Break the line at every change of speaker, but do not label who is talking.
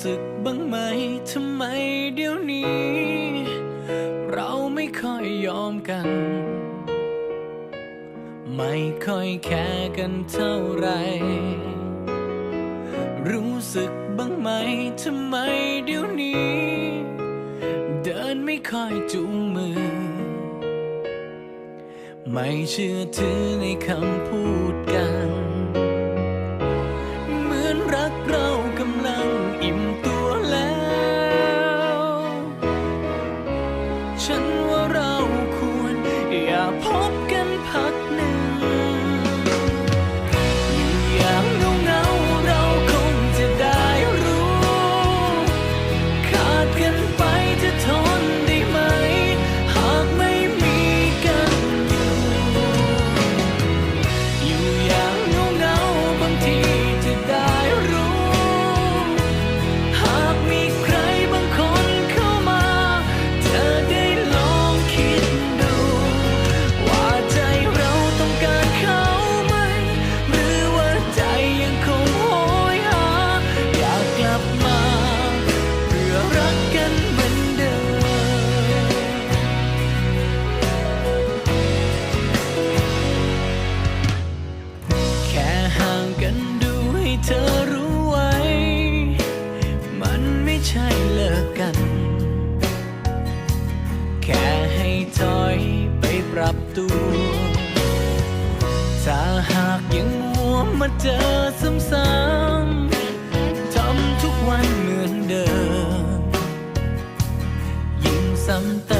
รู้สึกบ้างไหมทำไมเดี๋ยวนี้ เราไม่ค่อยยอมกัน ไม่ค่อยแคร์กันเท่าไหรรู้สึกบ้างไหมทำไมเดี๋ยวนี้ เดินไม่ค่อยจูงมือ ไม่เชื่อถือในคำพูดกัน ใช่เลิกกัน แค่ให้ถอยไปปรับตัว ถ้าหากยังมัวมาเจอซ้ำๆทำทุกวันเหมือนเดิม ยิ่งซ้ำเติม